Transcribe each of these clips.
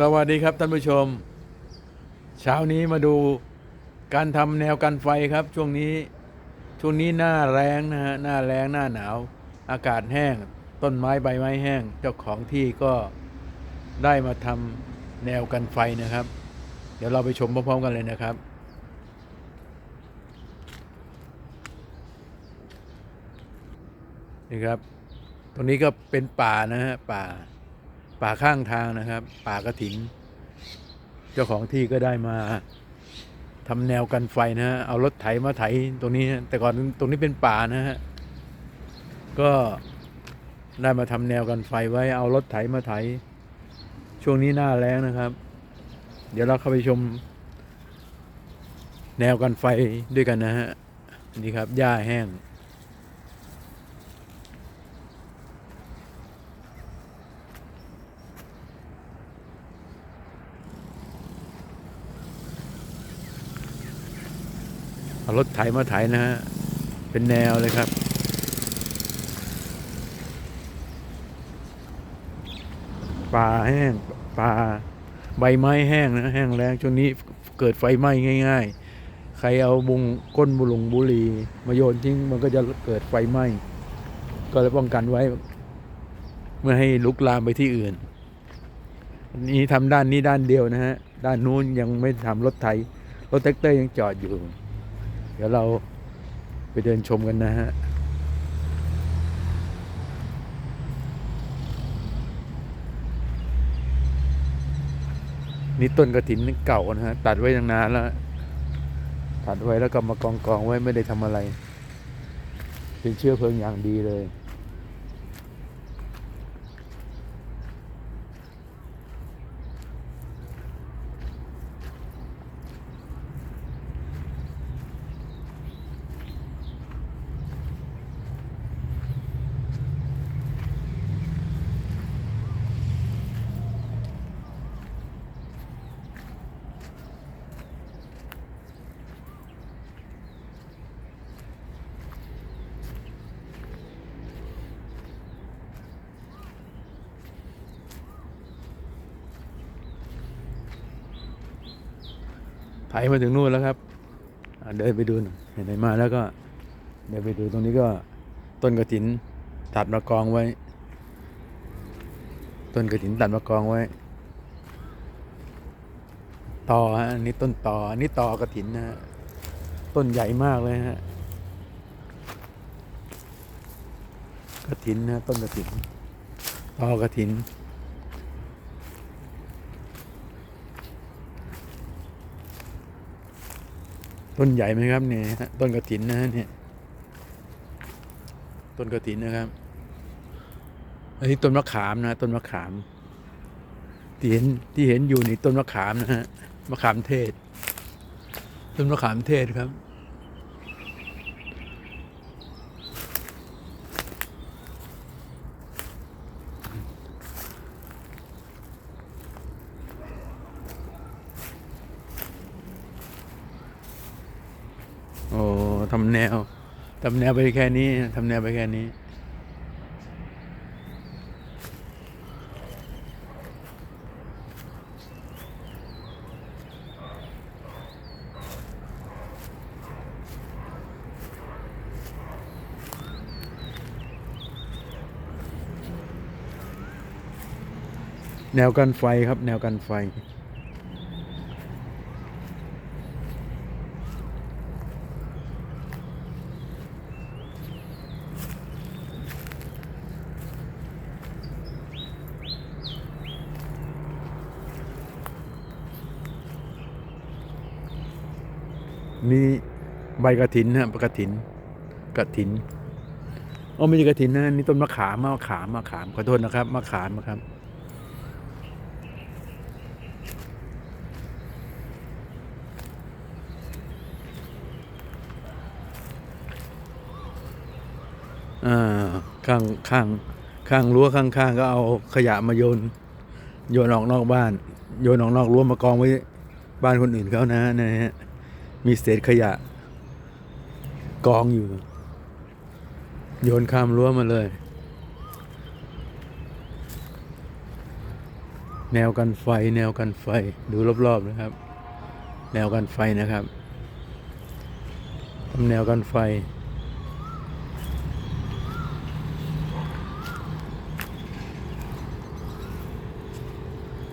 สวัสดีครับท่านผู้ชม เช้านี้มาดูการทำแนวกันไฟครับ ช่วงนี้ช่วงนี้หน้าแรงนะฮะหน้าแรงหน้าหนาว อากาศแห้ง ต้นไม้ใบไม้แห้ง เจ้าของที่ก็ได้มาทำแนวกันไฟนะครับ เดี๋ยวเราไปชมพร้อมๆกันเลยนะครับ นี่ครับ ตรงนี้ก็เป็นป่านะฮะป่า ป่าข้างทางนะครับ ป่ากระถิน เจ้าของที่ก็ได้มาทำแนวกันไฟนะฮะเอารถไถมาไถตรงนี้ แต่ก่อนตรงนี้เป็นป่านะฮะก็ได้มาทำแนวกันไฟไว้เอารถไถมาไถ ช่วงนี้หน้าแรงนะครับ เดี๋ยวเราเข้าไปชม แนวกันไฟด้วยกันนะฮะนี่ครับหญ้าแห้ง เอารถไถมาไถนะฮะ เป็นแนวเลยครับ ป่าแห้งป่าใบไม้แห้งนะ แห้งแรงช่วงนี้เกิดไฟไหม้ง่าย ๆ ใครเอาบุงก้นบุหลงบุหรีมาโยนทิ้งมันก็จะเกิดไฟไหม้ ก็เลยป้องกันไว้ เมื่อให้ลุกลามไปที่อื่นนนี้ทำด้านนี้ด้านเดียวนะฮะ ด้านนู้นยังไม่ทำรถไถรถแท็กเตอร์ยังจอดอยู่ เดี๋ยวเราไปเดินชมกันนะฮะนี่ต้นกระถินเก่านะฮะ ตัดไว้ตั้งนานแล้ว ตัดไว้แล้วก็มากองกองไว้ไม่ได้ทำอะไร เป็นเชื้อเพลิงอย่างดีเลย ไถมาถึงนู่นแล้วครับเดินไปดูเห็นไหนมาแล้วก็เดี๋ยวไปดูตรงนี้ก็ต้นกระถินตัดมากองไว้ ต้นกระถินตัดมากองไว้ ต่อฮะอันนี้ต้นต่ออันนี้ต่อกระถินนะฮะต้นใหญ่มากเลยฮะกระถินนะต้นกระถินต่อกระถิน ต้นใหญ่ไหมครับเนี่ยต้นกระถินนะฮะเนี่ยต้นกระถินนะครับอันนี้ต้นมะขามนะต้นมะขามที่เห็นที่เห็นอยู่นี่ต้นมะขามนะฮะมะขามเทศ ต้นมะขามเทศครับ โอ้ ทำแนวทำแนวไปแค่นี้ทำแนวไปแค่นี้แนวกันไฟครับ แนวกันไฟ นี่ใบกระถินนะกระถินกระถินอ๋อไม่ใช่กระถินนะนี่ต้นมะขามมะขามมะขามขอโทษนะครับมะขามนะครับอ่าข้างข้างข้างรั้วข้างๆก็เอาขยะมาโยน โยนออกนอกบ้าน โยนออกนอกรั้วมากองไว้บ้านคนอื่นเขานะนะฮะ มีเศษขยะ กองอยู่ โยนข้ามรั้วมาเลย แนวกันไฟ แนวกันไฟ ดูรอบๆนะครับ แนวกันไฟนะครับทำแนวกันไฟ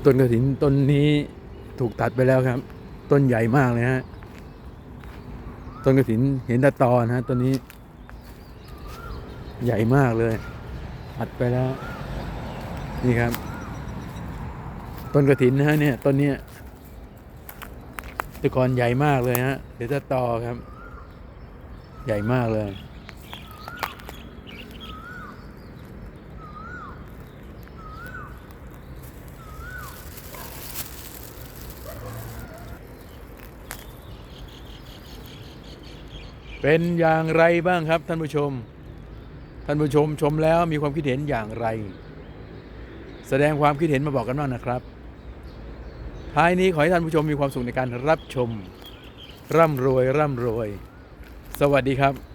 ต้นกระถินต้นนี้ถูกตัดไปแล้วครับ ต้นใหญ่มากเลยฮะ ต้นกระถินเห็นแตาตอนะฮะต้นนี้ ใหญ่มากเลยอัดไปแล้ว นี่ครับ ต้นกระถินนะฮะเนี่ยต้นเนี้ยตะกอนใหญ่มากเลยฮะเดี๋ยวจะต่อครับ ใหญ่มากเลย เป็นอย่างไรบ้างครับท่านผู้ชม ท่านผู้ชมชมแล้วมีความคิดเห็นอย่างไร แสดงความคิดเห็นมาบอกกันบ้างนะครับ ท้ายนี้ขอให้ท่านผู้ชมมีความสุขในการรับชม ร่ำรวยร่ำรวย สวัสดีครับ